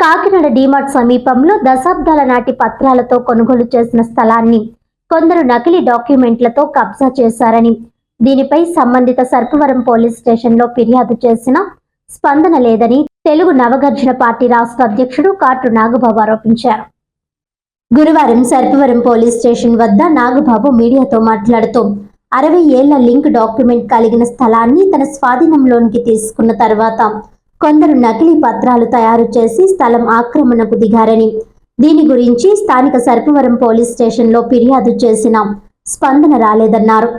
కాకినాడ డీమార్ట్ సమీపంలో దశాబ్దాల నాటి పత్రాలతో కొనుగోలు చేసిన స్థలాన్ని కొందరు నకిలీ డాక్యుమెంట్లతో కబ్జా చేశారని దీనిపై సంబంధిత సర్పవరం పోలీస్ స్టేషన్లో ఫిర్యాదు చేసిన స్పందన లేదని తెలుగు నవగర్జన పార్టీ రాష్ట్ర అధ్యక్షుడు కాటు నాగబాబు ఆరోపించారు. గురువారం సర్పవరం పోలీస్ స్టేషన్ వద్ద నాగబాబు మీడియాతో మాట్లాడుతూ అరవై ఏళ్ళ లింక్ డాక్యుమెంట్ కలిగిన స్థలాన్ని తన స్వాధీనంలోనికి తీసుకున్న తర్వాత కొందరు నకిలీ పత్రాలు తయారు చేసి స్థలం ఆక్రమణకు దిగారని. దీని గురించి స్థానిక సర్పవరం పోలీస్ స్టేషన్లో ఫిర్యాదు చేసిన స్పందన రాలేదన్నారు.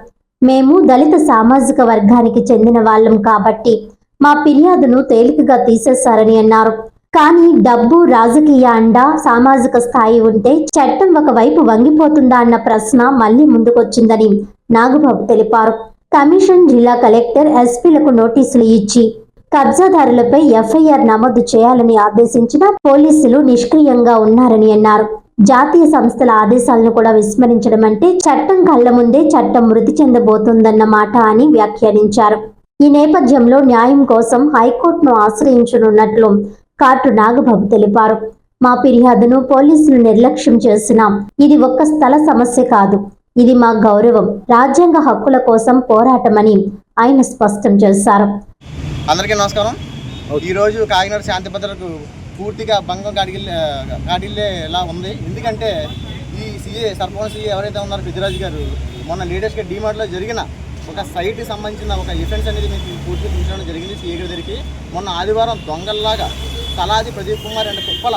మేము దళిత సామాజిక వర్గానికి చెందిన వాళ్ళం కాబట్టి మా ఫిర్యాదును తేలికగా తీసేశారని అన్నారు. కానీ డబ్బు రాజకీయ అండ సామాజిక స్థాయి ఉంటే చట్టం ఒకవైపు వంగిపోతుందా అన్న ప్రశ్న మళ్ళీ ముందుకొచ్చిందని నాగబాబు తెలిపారు. కమిషన్ జిల్లా కలెక్టర్ ఎస్పీలకు నోటీసులు ఇచ్చి కబ్జాదారులపై ఎఫ్ఐఆర్ నమోదు చేయాలని ఆదేశించిన పోలీసులు నిష్క్రియంగా ఉన్నారని అన్నారు. జాతీయ సంస్థల ఆదేశాలను కూడా విస్మరించడం అంటే చట్టం కళ్ళ ముందే చట్టం మృతి చెందబోతుందన్న మాట అని వ్యాఖ్యానించారు. ఈ నేపథ్యంలో న్యాయం కోసం హైకోర్టును ఆశ్రయించనున్నట్లు కాటు నాగబాబు తెలిపారు. మా ఫిర్యాదును పోలీసులు నిర్లక్ష్యం చేసినాం ఇది ఒక్క స్థల సమస్య కాదు. ఇది మా గౌరవం. రాజ్యాంగ హక్కుల కోసం పోరాటమని ఆయన స్పష్టం చేశారు. అందరికీ నమస్కారం. ఈరోజు కాకినాడ శాంతి భద్రతకు పూర్తిగా భంగం కాడిగిల్లే కాడిల్లేలా ఉంది. ఎందుకంటే ఈ సీఏ సర్పంచ్ సీఏ ఎవరైతే ఉన్నారో పెద్దిరాజు గారు మొన్న లేటెస్ట్గా డీమార్ట్లో జరిగిన ఒక సైట్కి సంబంధించిన ఒక ఈవెంట్స్ అనేది మీకు పూర్తిగా చూపించడం జరిగింది సీఏ గారి దగ్గరికి. మొన్న ఆదివారం దొంగల్లాగా తలాది ప్రదీప్ కుమార్ అండ్ కుప్పల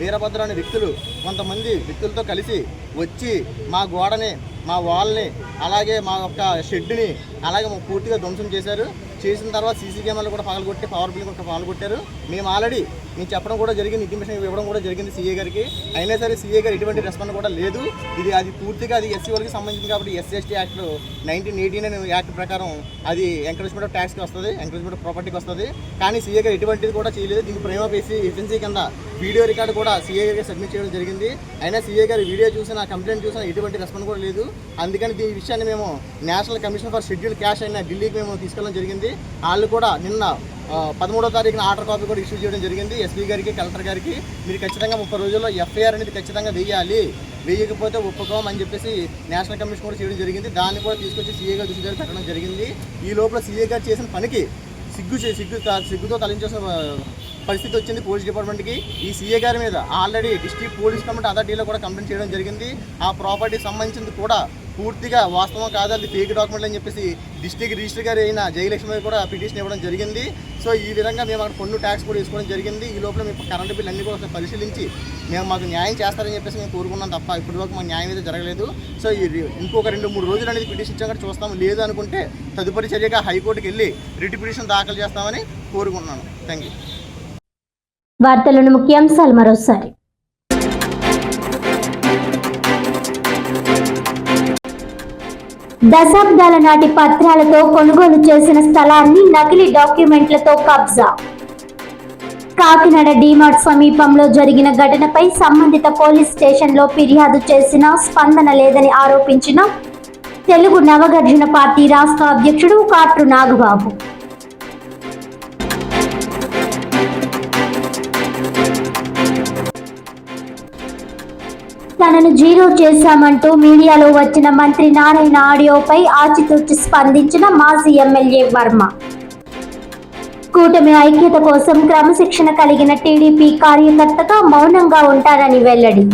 వీరభద్ర అనే వ్యక్తులు కొంతమంది వ్యక్తులతో కలిసి వచ్చి మా గోడని మా వాల్ని అలాగే మా యొక్క షెడ్ని అలాగే పూర్తిగా ధ్వంసం చేశారు. చేసిన తర్వాత సీసీ కెమెరాలు కూడా పగలగొట్టి పవర్ బిల్ కూడా పగలగొట్టారు మేము ఆల్రెడీ మేము చెప్పడం కూడా జరిగింది ఇంటిమేషన్ ఇవ్వడం కూడా జరిగింది సీఏ గారికి. అయినా సరే సీఏ గారు ఎటువంటి రెస్పాండ్ కూడా లేదు. ఇది అది పూర్తిగా అది ఎస్సీ వాళ్ళకి సంబంధించింది కాబట్టి SC ST act nineteen eighteen అనే యాక్ట్ ప్రకారం అది ఎంకరేజ్మెంట్ ఆఫ్ ట్యాక్స్కి వస్తుంది ఎంకరేజ్మెంట్ ఆఫ్ ప్రాపర్టీకి వస్తుంది. కానీ సీఏ గారు ఎటువంటిది కూడా చేయలేదు. దీనికి ప్రేమ పేసి ఎఫెన్సీ కింద వీడియో రికార్డు కూడా సీఏ గారికి సబ్మిట్ చేయడం జరిగింది. అయినా సీఏ గారు వీడియో చూసిన కంప్లైంట్ చూసిన ఎటువంటి రెస్పాండ్ కూడా లేదు. అందుకని దీని విషయాన్ని మేము national commission for schedule caste అయిన ఢిల్లీకి మేము తీసుకెళ్ళడం జరిగింది. వాళ్ళు కూడా నిన్న పదమూడో తారీఖున ఆర్డర్ కాపీ కూడా ఇష్యూ చేయడం జరిగింది. ఎస్పీ గారికి కలెక్టర్ గారికి మీరు ఖచ్చితంగా ముప్పై రోజుల్లో ఎఫ్ఐఆర్ అనేది ఖచ్చితంగా వేయాలి. వేయకపోతే ఒప్పుకోం అని చెప్పేసి నేషనల్ కమిషన్ కూడా చేయడం జరిగింది. దాన్ని కూడా తీసుకొచ్చి సీఏ గారు చూసి పెట్టడం జరిగింది. ఈ లోపల సీఏ గారు చేసిన పనికి సిగ్గు చే- సిగ్గు సిగ్గుతో తలించాల్సిన పరిస్థితి వచ్చింది పోలీస్ డిపార్ట్మెంట్కి. ఈ సీఏ గారి మీద ఆల్రెడీ డిస్ట్రిక్ట్ పోలీస్ కమిటీ అథారిటీలో కూడా కంప్లైంట్ చేయడం జరిగింది. ఆ ప్రాపర్టీకి సంబంధించింది కూడా పూర్తిగా వాస్తవం కాదు అది ఫేక్ డాక్యుమెంట్ అని చెప్పేసి డిస్ట్రిక్ట్ రిజిస్టర్ గారు అయిన జయలక్ష్మి కూడా పిటిషన్ ఇవ్వడం జరిగింది. సో ఈ విధంగా మేము అక్కడ పన్ను ట్యాక్స్ కూడా తీసుకోవడం జరిగింది. ఈ లోపల మేము కరెంటు బిల్ అన్ని కూడా పరిశీలించి మేము మాకు న్యాయం చేస్తారని చెప్పేసి మేము కోరుకున్నాం తప్ప ఇప్పటివరకు మాకు న్యాయం అయితే జరగలేదు. సో ఈ ఇంకొక రెండు మూడు రోజులు అనేది పిటిషన్ ఇచ్చాక చూస్తాం లేదు అనుకుంటే తదుపరి చర్యగా హైకోర్టుకి వెళ్ళి రిట్ పిటిషన్ దాఖలు చేస్తామని కోరుకుంటున్నాను థ్యాంక్ యూ వార్తలను ముఖ్యాంశాలు మరోసారి. దశాబ్దాల నాటి పత్రాలతో కొనుగోలు చేసిన స్థలాన్ని నకిలీ డాక్యుమెంట్లతో కబ్జా. కాకినాడ డీమార్ట్ సమీపంలో జరిగిన ఘటనపై సంబంధిత పోలీస్ స్టేషన్లో ఫిర్యాదు చేసినా స్పందన లేదని ఆరోపించిన తెలుగు నవగర్జన పార్టీ రాష్ట్ర అధ్యక్షుడు కాట్రు నాగబాబు. తనను జీరో చేశామంటూ మీడియాలో వచ్చిన మంత్రి నారాయణ ఆడియోపై ఆచితూచి స్పందించిన మాజీ ఎమ్మెల్యే వర్మ. కూటమి ఐక్యత కోసం క్రమశిక్షణ కలిగిన టీడీపీ కార్యకర్తగా మౌనంగా ఉంటానని వెల్లడి.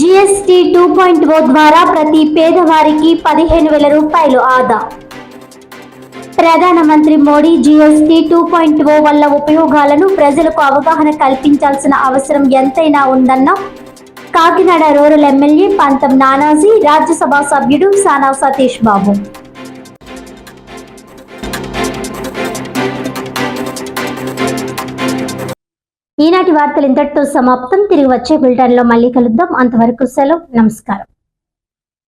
జిఎస్టి టూ పాయింట్ ఓ ద్వారా ప్రతి పేదవారికి పదిహేను వేల రూపాయలు ఆదా. ప్రధానమంత్రి Modi GST two point O వల్ల ఉపయోగాలను ప్రజలకు అవగాహన కల్పించాల్సిన అవసరం ఎంతైనా ఉందన్న కాకినాడ రూరల్ ఎమ్మెల్యే పంతం నానాజీ రాజ్యసభ సభ్యుడు సానా సతీష్ బాబు. ఈనాటి వార్తలు ఇంతటితో సమాప్తం. తిరిగి వచ్చే బులెటిన్లో మళ్ళీ కలుద్దాం. అంతవరకు సెలవు. నమస్కారం.